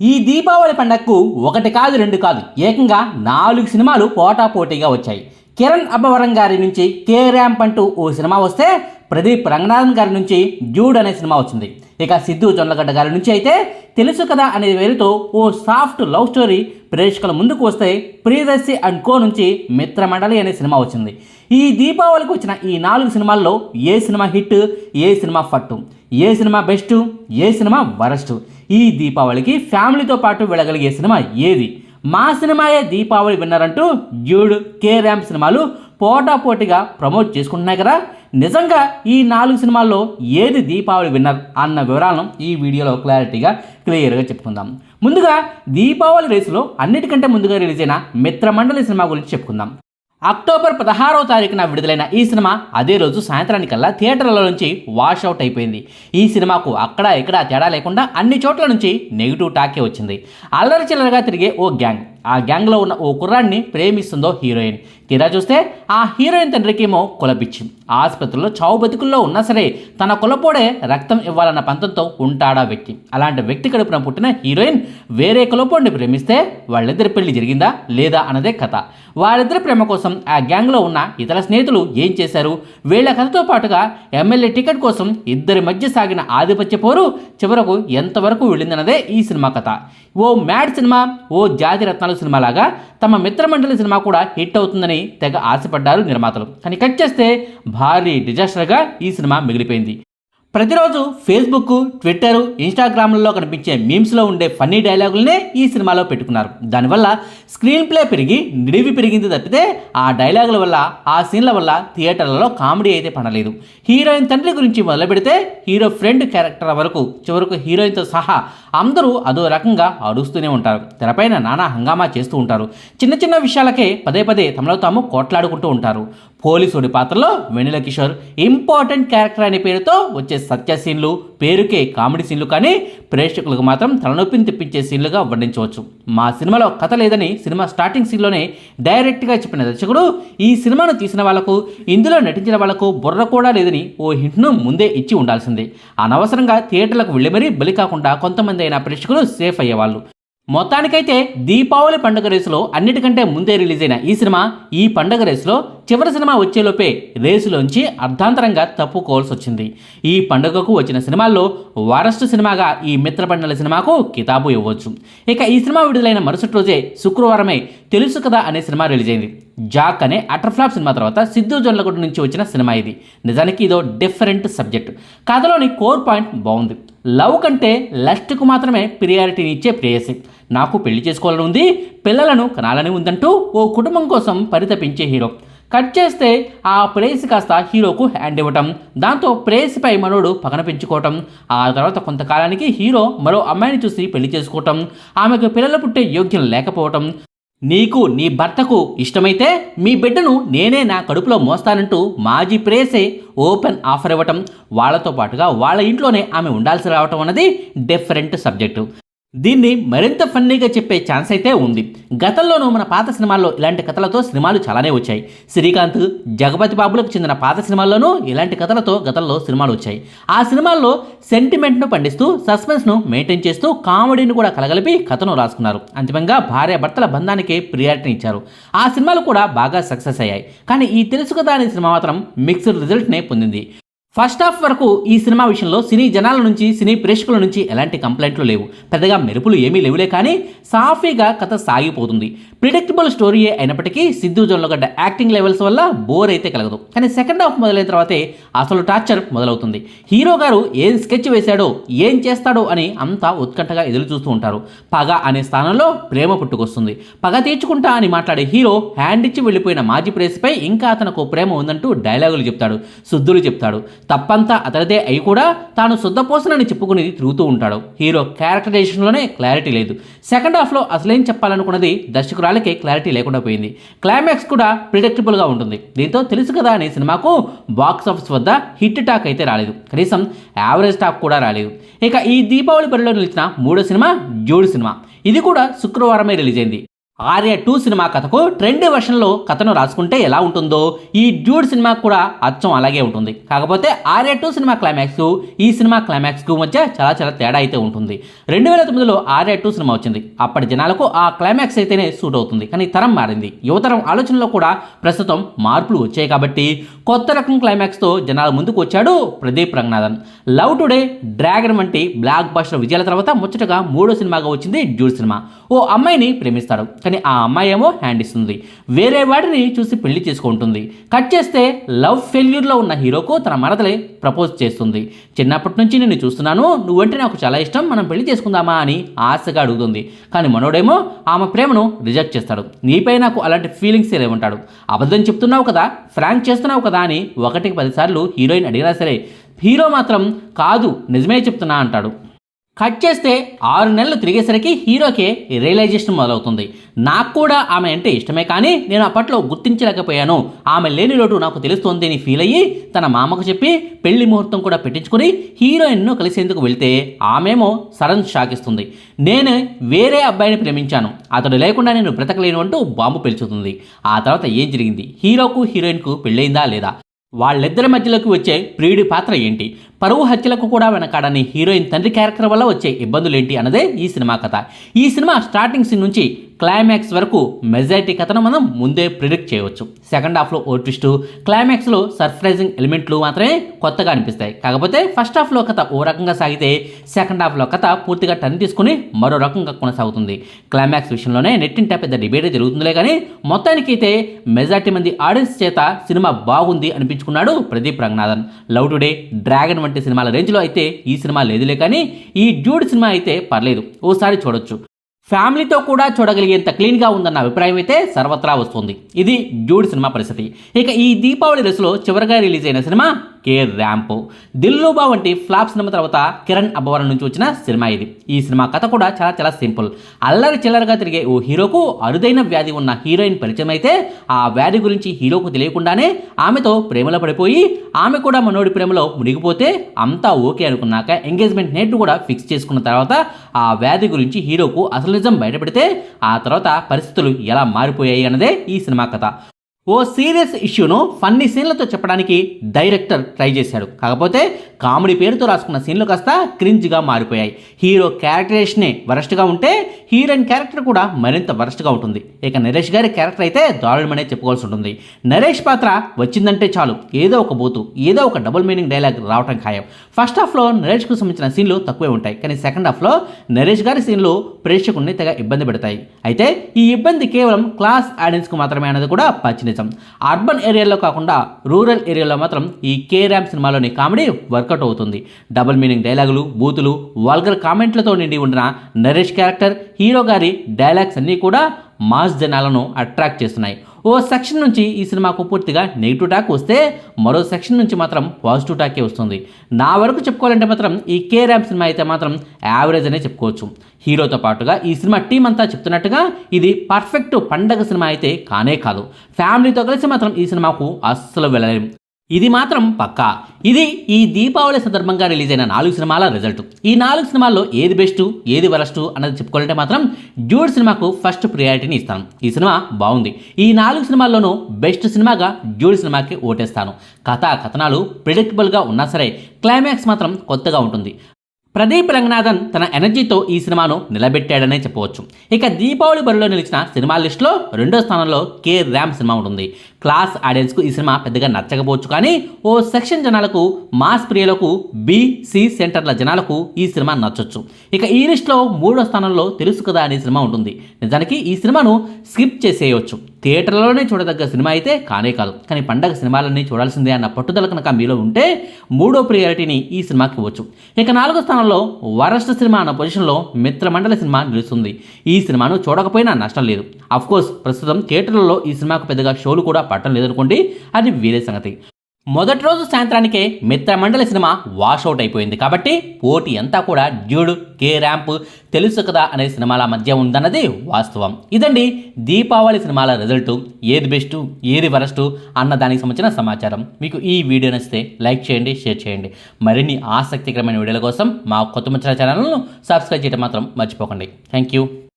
ఈ దీపావళి పండగకు ఒకటి కాదు రెండు కాదు ఏకంగా నాలుగు సినిమాలు పోటాపోటీగా వచ్చాయి. కిరణ్ అబ్బవరం గారి నుంచి కే ర్యాంప్ అంటూ ఓ సినిమా వస్తే ప్రదీప్ రంగనాథన్ గారి నుంచి జూడ్ అనే సినిమా వచ్చింది. ఇక సిద్ధు జొన్నలగడ్డ గారి నుంచి అయితే తెలుసు కదా అనే పేరుతో ఓ సాఫ్ట్ లవ్ స్టోరీ ప్రేక్షకుల ముందుకు వస్తే ప్రియదర్శి అండ్ కో నుంచి మిత్రమండలి అనే సినిమా వచ్చింది. ఈ దీపావళికి వచ్చిన ఈ నాలుగు సినిమాల్లో ఏ సినిమా హిట్ ఏ సినిమా ఫట్టు ఏ సినిమా బెస్ట్ ఏ సినిమా వరస్ట్? ఈ దీపావళికి ఫ్యామిలీతో పాటు వెళ్ళగలిగే సినిమా ఏది? మా సినిమాయే దీపావళి విన్నర్ అంటూ డ్యూడ్ కే ర్యామ్ సినిమాలు పోటాపోటీగా ప్రమోట్ చేసుకుంటున్నాయి కదా? నిజంగా ఈ నాలుగు సినిమాల్లో ఏది దీపావళి విన్నర్ అన్న వివరాలను ఈ వీడియోలో క్లారిటీగా క్లియర్గా చెప్పుకుందాం. ముందుగా దీపావళి రేసులో అన్నిటికంటే ముందుగా రిలీజ్ అయిన మిత్రమండలి సినిమా గురించి చెప్పుకుందాం. అక్టోబర్ పదహారవ తారీఖున విడుదలైన ఈ సినిమా అదే రోజు సాయంత్రానికల్లా థియేటర్ల నుంచి వాష్ అవుట్ అయిపోయింది. ఈ సినిమాకు అక్కడ ఇక్కడ తేడా లేకుండా అన్ని చోట్ల నుంచి నెగిటివ్ టాకే వచ్చింది. అల్లరి చిల్లరగా తిరిగే ఓ గ్యాంగ్. ఆ గ్యాంగ్లో ఉన్న ఓ కుర్రాన్ని ప్రేమిస్తుందో హీరోయిన్. తీరా చూస్తే ఆ హీరోయిన్ తండ్రికేమో కులపిచ్చి ఆసుపత్రిలో చావు బతుకుల్లో ఉన్నా సరే తన కులపోడే రక్తం ఇవ్వాలన్న పంతంతో ఉంటాడా వ్యక్తి. అలాంటి వ్యక్తి కడుపున పుట్టిన హీరోయిన్ వేరే కులపోడిని ప్రేమిస్తే వాళ్ళిద్దరి పెళ్ళి జరిగిందా లేదా అన్నదే కథ. వారిద్దరి ప్రేమ కోసం ఆ గ్యాంగ్లో ఉన్న ఇతర స్నేహితులు ఏం చేశారు? వీళ్ళ కథతో పాటుగా ఎమ్మెల్యే టికెట్ కోసం ఇద్దరి మధ్య సాగిన ఆధిపత్య పోరు చివరకు ఎంతవరకు వెళ్ళిందన్నదే ఈ సినిమా కథ. ఓ మ్యాడ్ సినిమా ఓ జాతి రత్నాలు సినిమా లాగా తమ మిత్రమండలి సినిమా కూడా హిట్ అవుతుందని తెగ ఆశపడ్డారు నిర్మాతలు. కానీ కట్ చేస్తే భారీ డిజాస్టర్గా ఈ సినిమా మిగిలిపోయింది. ప్రతిరోజు ఫేస్బుక్ ట్విట్టర్ ఇన్స్టాగ్రామ్లలో కనిపించే మీమ్స్లో ఉండే ఫన్నీ డైలాగులనే ఈ సినిమాలో పెట్టుకున్నారు. దానివల్ల స్క్రీన్ ప్లే పెరిగి నిడివి పెరిగింది తప్పితే ఆ డైలాగుల వల్ల ఆ సీన్ల వల్ల థియేటర్లలో కామెడీ అయితే పడలేదు. హీరోయిన్ తండ్రి గురించి మొదలు పెడితే హీరో ఫ్రెండ్ క్యారెక్టర్ వరకు చివరకు హీరోయిన్తో సహా అందరూ అదో రకంగా అరుస్తూనే ఉంటారు. తెరపైన నానా హంగామా చేస్తూ ఉంటారు. చిన్న చిన్న విషయాలకే పదే పదే తమలో తాము కోట్లాడుకుంటూ ఉంటారు. పోలీసుడి పాత్రలో వెన్నెల కిషోర్ ఇంపార్టెంట్ క్యారెక్టర్ అనే పేరుతో వచ్చే సత్య సీన్లు పేరుకే కామెడీ సీన్లు కానీ ప్రేక్షకులకు మాత్రం తలనొప్పిని తెప్పించే సీన్లుగా వర్ణించవచ్చు. మా సినిమాలో కథ లేదని సినిమా స్టార్టింగ్ సీన్లోనే డైరెక్ట్గా చెప్పిన దర్శకుడు ఈ సినిమాను తీసిన వాళ్ళకు ఇందులో నటించిన వాళ్ళకు బుర్ర కూడా లేదని ఓ హింట్ను ముందే ఇచ్చి ఉండాల్సిందే. అనవసరంగా థియేటర్లకు వెళ్ళి మరీ బలి కాకుండా కొంతమంది అయిన ప్రేక్షకులు సేఫ్ అయ్యేవాళ్ళు. మొత్తానికైతే దీపావళి పండుగ రేసులో అన్నిటికంటే ముందే రిలీజ్ అయిన ఈ సినిమా ఈ పండుగ రేసులో చివరి సినిమా వచ్చేలోపే రేసులోంచి అర్ధాంతరంగా తప్పుకోవాల్సి వచ్చింది. ఈ పండుగకు వచ్చిన సినిమాల్లో వరస్ట్ సినిమాగా ఈ మిత్రపండల సినిమాకు కితాబు ఇవ్వచ్చు. ఇక ఈ సినిమా విడుదలైన మరుసటి రోజే శుక్రవారమే తెలుసు కదా అనే సినిమా రిలీజ్ అయింది. జాక్ అనే అటర్ఫ్లాప్ సినిమా తర్వాత సిద్ధు జొన్నలగుడ్డ నుంచి వచ్చిన సినిమా ఇది. నిజానికి ఇదో డిఫరెంట్ సబ్జెక్ట్. కథలోని కోర్ పాయింట్ బాగుంది. లవ్ కంటే లస్ట్కు మాత్రమే ప్రియారిటీని ఇచ్చే ప్రేయసి. నాకు పెళ్ళి చేసుకోవాలని ఉంది పిల్లలను కనాలని ఉందంటూ ఓ కుటుంబం కోసం పరితపించే హీరో. కట్ చేస్తే ఆ ప్రేయసి కాస్త హీరోకు హ్యాండ్ ఇవ్వటం దాంతో ప్రేయసిపై మనోడు పగన పెంచుకోవటం ఆ తర్వాత కొంతకాలానికి హీరో మరో అమ్మాయిని చూసి పెళ్ళి చేసుకోవటం ఆమెకు పిల్లలు పుట్టే యోగ్యం లేకపోవటం నీకు నీ భర్తకు ఇష్టమైతే మీ బిడ్డను నేనే నా కడుపులో మోస్తానంటూ మాజీ ప్రేసే ఓపెన్ ఆఫర్ ఇవ్వటం వాళ్ళతో పాటుగా వాళ్ళ ఇంట్లోనే ఆమె ఉండాల్సి రావటం అన్నది డిఫరెంట్ సబ్జెక్టు. దీన్ని మరింత ఫన్నీగా చెప్పే ఛాన్స్ అయితే ఉంది. గతంలోనూ మన పాత సినిమాల్లో ఇలాంటి కథలతో సినిమాలు చాలానే వచ్చాయి. శ్రీకాంత్ జగపతి బాబులకు చెందిన పాత సినిమాల్లోనూ ఇలాంటి కథలతో గతంలో సినిమాలు వచ్చాయి. ఆ సినిమాల్లో సెంటిమెంట్ను పండిస్తూ సస్పెన్స్ను మెయింటైన్ చేస్తూ కామెడీని కూడా కలగలిపి కథను రాసుకున్నారు. అంతిమంగా భార్య భర్తల బంధానికి ప్రియారిటీని ఇచ్చారు. ఆ సినిమాలు కూడా బాగా సక్సెస్ అయ్యాయి. కానీ ఈ తెలుసు కదా అనే సినిమా మాత్రం మిక్స్డ్ రిజల్ట్నే పొందింది. ఫస్ట్ హాఫ్ వరకు ఈ సినిమా విషయంలో సినీ జనాల నుంచి సినీ ప్రేక్షకుల నుంచి ఎలాంటి కంప్లైంట్లు లేవు. పెద్దగా మెరుపులు ఏమీ లేవులే కానీ సాఫీగా కథ సాగిపోతుంది. ప్రిడిక్టబుల్ స్టోరీయే అయినప్పటికీ సిద్ధు జొన్నలగడ్డ యాక్టింగ్ లెవెల్స్ వల్ల బోర్ అయితే కలగదు. కానీ సెకండ్ హాఫ్ మొదలైన తర్వాతే అసలు టార్చర్ మొదలవుతుంది. హీరో గారు ఏం స్కెచ్ వేశాడో ఏం చేస్తాడో అని అంతా ఉత్కంఠగా ఎదురు చూస్తూ ఉంటారు. పగ అనే స్థానంలో ప్రేమ పుట్టుకొస్తుంది. పగ తీర్చుకుంటా అని మాట్లాడే హీరో హ్యాండ్ ఇచ్చి వెళ్ళిపోయిన మాజీ ప్రేస్పై ఇంకా అతనికి ప్రేమ ఉందంటూ డైలాగులు చెప్తాడు. శుద్ధులు చెప్తాడు. తప్పంతా అతనిదే అయి కూడా తాను శుద్ధపోసనని చెప్పుకుని తిరుగుతూ ఉంటాడు. హీరో క్యారెక్టరైజేషన్లోనే క్లారిటీ లేదు. సెకండ్ హాఫ్లో అసలేం చెప్పాలనుకున్నది దర్శకురాలకే క్లారిటీ లేకుండా పోయింది. క్లైమాక్స్ కూడా ప్రిడిక్టబుల్గా ఉంటుంది. దీంతో తెలుసు కదా అనే సినిమాకు బాక్స్ ఆఫీస్ వద్ద హిట్ టాక్ అయితే రాలేదు. కనీసం యావరేజ్ టాక్ కూడా రాలేదు. ఇక ఈ దీపావళి బరిలో నిలిచిన మూడో సినిమా జోడు సినిమా. ఇది కూడా శుక్రవారమే రిలీజ్ అయింది. ఆర్య టూ సినిమా కథకు ట్రెండ్ వర్షన్లో కథను రాసుకుంటే ఎలా ఉంటుందో ఈ డ్యూడ్ సినిమా కూడా అచ్చం అలాగే ఉంటుంది. కాకపోతే ఆర్య టూ సినిమా క్లైమాక్స్ ఈ సినిమా క్లైమాక్స్కు మధ్య చాలా చాలా తేడా అయితే ఉంటుంది. రెండు వేల తొమ్మిదిలో ఆర్య టూ సినిమా వచ్చింది. అప్పటి జనాలకు ఆ క్లైమాక్స్ అయితేనే సూట్ అవుతుంది. కానీ తరం మారింది. యువతరం ఆలోచనలో కూడా ప్రస్తుతం మార్పులు వచ్చాయి కాబట్టి కొత్త రకం క్లైమాక్స్తో జనాల ముందుకు వచ్చాడు Pradeep Ranganathan. Love Today Dragon వంటి బ్లాక్ బస్టర్ విజయాల తర్వాత ముచ్చటగా మూడో సినిమాగా వచ్చింది డ్యూడ్ సినిమా. ఓ అమ్మాయిని ప్రేమిస్తాడు. కానీ ఆ అమ్మాయి ఏమో హ్యాండ్ ఇస్తుంది. వేరే వాడిని చూసి పెళ్ళి చేసుకుంటుంది. కట్ చేస్తే లవ్ ఫెయిల్యూర్లో ఉన్న హీరోకు తన మరదలే ప్రపోజ్ చేస్తుంది. చిన్నప్పటి నుంచి నేను చూస్తున్నాను నువ్వంటే నాకు చాలా ఇష్టం మనం పెళ్ళి చేసుకుందామా అని ఆశగా అడుగుతుంది. కానీ మనోడేమో ఆమె ప్రేమను రిజెక్ట్ చేస్తాడు. నీపై నాకు అలాంటి ఫీలింగ్స్ ఉంటాడు అబద్ధం చెప్తున్నావు కదా ఫ్రాంక్ చేస్తున్నావు కదా అని ఒకటికి పదిసార్లు హీరోయిన్ అడిగినా సరే హీరో మాత్రం కాదు నిజమే చెప్తున్నా అంటాడు. కట్ చేస్తే ఆరు నెలలు తిరిగేసరికి హీరోకే రియలైజేషన్ మొదలవుతుంది. నాకు కూడా ఆమె అంటే ఇష్టమే కానీ నేను అప్పట్లో గుర్తించలేకపోయాను. ఆమె లేని లోటు నాకు తెలుస్తోంది అని ఫీల్ అయ్యి తన మామకు చెప్పి పెళ్ళి ముహూర్తం కూడా పెట్టించుకుని హీరోయిన్ను కలిసేందుకు వెళ్తే ఆమెమో సడన్ షాక్ ఇస్తుంది. నేను వేరే అబ్బాయిని ప్రేమించాను. అతడు లేకుండా నేను బ్రతకలేను అంటూ బాంబు పిలుచుతుంది. ఆ తర్వాత ఏం జరిగింది? హీరోకు హీరోయిన్కు పెళ్ళయిందా లేదా? వాళ్ళిద్దరి మధ్యలోకి వచ్చే ప్రియుడి పాత్ర ఏంటి? పరువు హత్యలకు కూడా వెనకాడని హీరోయిన్ తండ్రి క్యారెక్టర్ వల్ల వచ్చే ఇబ్బందులు ఏంటి అన్నదే ఈ సినిమా కథ. ఈ సినిమా స్టార్టింగ్ సీన్ నుంచి క్లైమాక్స్ వరకు మెజారిటీ కథను మనం ముందే ప్రిడిక్ట్ చేయవచ్చు. సెకండ్ హాఫ్లో ఓ ట్విస్ట్ క్లైమాక్స్లో సర్ప్రైజింగ్ ఎలిమెంట్లు మాత్రమే కొత్తగా అనిపిస్తాయి. కాకపోతే ఫస్ట్ హాఫ్లో కథ ఓ రకంగా సాగితే సెకండ్ హాఫ్లో కథ పూర్తిగా టర్న్ తీసుకుని మరో రకంగా కొనసాగుతుంది. క్లైమాక్స్ విషయంలోనే నెట్టింట పెద్ద డిబేట్ జరుగుతుందిలే కానీ మొత్తానికి అయితే మెజారిటీ మంది ఆడియన్స్ చేత సినిమా బాగుంది అనిపించుకున్నాడు Pradeep Ranganathan. Love Today Dragon వంటి సినిమాల రేంజ్లో అయితే ఈ సినిమా లేదులే కానీ ఈ డ్యూడ్ సినిమా అయితే పర్లేదు. ఓసారి చూడొచ్చు. ఫ్యామిలీతో కూడా చూడగలిగేంత క్లీన్గా ఉందన్న అభిప్రాయం అయితే సర్వత్రా వస్తుంది. ఇది డ్యూడ్ సినిమా పరిస్థితి. ఇక ఈ దీపావళి దశలో చివరిగా రిలీజ్ అయిన సినిమా కే ర్యాంపు. దిల్లుబా వంటి ఫ్లాప్ సినిమా తర్వాత కిరణ్ అబ్బవరం నుంచి వచ్చిన సినిమా ఇది. ఈ సినిమా కథ కూడా చాలా చాలా సింపుల్. అల్లరి చిల్లరగా తిరిగే ఓ హీరోకు అరుదైన వ్యాధి ఉన్న హీరోయిన్ పరిచయం అయితే ఆ వ్యాధి గురించి హీరోకు తెలియకుండానే ఆమెతో ప్రేమలో పడిపోయి ఆమె కూడా మనోడి ప్రేమలో మునిగిపోతే అంతా ఓకే అనుకున్నాక ఎంగేజ్మెంట్ నేట్ కూడా ఫిక్స్ చేసుకున్న తర్వాత ఆ వ్యాధి గురించి హీరోకు అసలు నిజం బయటపెడితే ఆ తర్వాత పరిస్థితులు ఎలా మారిపోయాయి అన్నదే ఈ సినిమా కథ. ఓ సీరియస్ ఇష్యూను ఫన్నీ సీన్లతో చెప్పడానికి డైరెక్టర్ ట్రై చేశాడు. కాకపోతే కామెడీ పేరుతో రాసుకున్న సీన్లు కాస్త క్రింజ్గా మారిపోయాయి. హీరో క్యారెక్టరేషనే వరస్ట్గా ఉంటే హీరోయిన్ క్యారెక్టర్ కూడా మరింత వరస్ట్గా ఉంటుంది. ఇక నరేష్ గారి క్యారెక్టర్ అయితే దారుణమనే చెప్పుకోవాల్సి ఉంటుంది. నరేష్ పాత్ర వచ్చిందంటే చాలు. ఏదో ఒక బూతు ఏదో ఒక డబుల్ మీనింగ్ డైలాగ్ రావటం ఖాయం. ఫస్ట్ హాఫ్లో నరేష్కు సంబంధించిన సీన్లు తక్కువే ఉంటాయి. కానీ సెకండ్ హాఫ్లో నరేష్ గారి సీన్లు ప్రేక్షకుల్ని తెగ ఇబ్బంది పెడతాయి. అయితే ఈ ఇబ్బంది కేవలం క్లాస్ ఆడియన్స్కు మాత్రమే అనేది కూడా పచ్చి నిజం అర్బన్ ఏరియాలో కాకుండా రూరల్ ఏరియాలో మాత్రం ఈ కే ర్యామ్ సినిమాలోని కామెడీ వర్కౌట్ అవుతుంది. డబుల్ మీనింగ్ డైలాగులు బూతులు వల్గర్ కామెంట్లతో నిండి ఉన్న నరేష్ క్యారెక్టర్ హీరో గారి డైలాగ్స్ అన్నీ కూడా మాస్ జనాలను అట్రాక్ట్ చేస్తున్నాయి. ఓ సెక్షన్ నుంచి ఈ సినిమాకు పూర్తిగా నెగిటివ్ టాక్ వస్తే మరో సెక్షన్ నుంచి మాత్రం పాజిటివ్ టాకే వస్తుంది. నా వరకు చెప్పుకోవాలంటే మాత్రం ఈ కే ర్యామ్ సినిమా అయితే మాత్రం యావరేజ్ అనే చెప్పుకోవచ్చు. హీరోతో పాటుగా ఈ సినిమా టీం అంతా చెప్తున్నట్టుగా ఇది పర్ఫెక్ట్ పండగ సినిమా అయితే కానే కాదు. ఫ్యామిలీతో కలిసి మాత్రం ఈ సినిమాకు అస్సలు వెళ్ళలేము ఇది మాత్రం పక్కా. ఇది ఈ దీపావళి సందర్భంగా రిలీజ్ అయిన నాలుగు సినిమాల రిజల్ట్. ఈ నాలుగు సినిమాల్లో ఏది బెస్ట్ ఏది వరస్ట్ అన్నది చెప్పుకోవాలంటే మాత్రం డ్యూడ్ సినిమాకు ఫస్ట్ ప్రియారిటీని ఇస్తాను. ఈ సినిమా బాగుంది. ఈ నాలుగు సినిమాల్లోనూ బెస్ట్ సినిమాగా డ్యూడ్ సినిమాకి ఓటేస్తాను. కథ కథనాలు ప్రిడిక్టబుల్గా ఉన్నా సరే క్లైమాక్స్ మాత్రం కొత్తగా ఉంటుంది. ప్రదీప్ రంగనాథన్ తన ఎనర్జీతో ఈ సినిమాను నిలబెట్టాడనే చెప్పవచ్చు. ఇక దీపావళి బరిలో నిలిచిన సినిమా లిస్టులో రెండో స్థానంలో కే ర్యామ్ సినిమా ఉంటుంది. క్లాస్ ఆడియన్స్కు ఈ సినిమా పెద్దగా నచ్చకపోవచ్చు కానీ ఓ సెక్షన్ జనాలకు మాస్ ప్రియులకు బీసీ సెంటర్ల జనాలకు ఈ సినిమా నచ్చొచ్చు. ఇక ఈ లిస్టులో మూడో స్థానంలో తెలుసు కదా అనే సినిమా ఉంటుంది. నిజానికి ఈ సినిమాను స్కిప్ చేసేయవచ్చు థియేటర్లోనే చూడదగ్గ సినిమా అయితే కానే కాదు. కానీ పండగ సినిమాలన్నీ చూడాల్సిందే అన్న పట్టుదల కనుక మీలో ఉంటే మూడో ప్రియారిటీని ఈ సినిమాకి ఇవ్వచ్చు. ఇక నాలుగో స్థానంలో వరస్ట్ సినిమా అన్న పొజిషన్లో మిత్రమండలి సినిమా నిలుస్తుంది. ఈ సినిమాను చూడకపోయినా నష్టం లేదు. అఫ్కోర్స్ ప్రస్తుతం థియేటర్లలో ఈ సినిమాకు పెద్దగా షోలు కూడా పట్టడం లేదనుకోండి అది వేరే సంగతి. మొదటి రోజు సాయంత్రానికే మిత్రమండలి సినిమా వాషౌట్ అయిపోయింది కాబట్టి పోటీ అంతా కూడా డ్యూడ్ కే ర్యాంప్ తెలుసు కదా అనే సినిమాల మధ్య ఉందన్నది వాస్తవం. ఇదండి దీపావళి సినిమాల రిజల్ట్ ఏది బెస్ట్ ఏది వరస్ట్ అన్న దానికి సంబంధించిన సమాచారం. మీకు ఈ వీడియో నచ్చితే లైక్ చేయండి షేర్ చేయండి. మరిన్ని ఆసక్తికరమైన వీడియోల కోసం మా కొత్త ముచ్చల ఛానల్ను సబ్స్క్రైబ్ చేయడం మాత్రం మర్చిపోకండి. Thank you.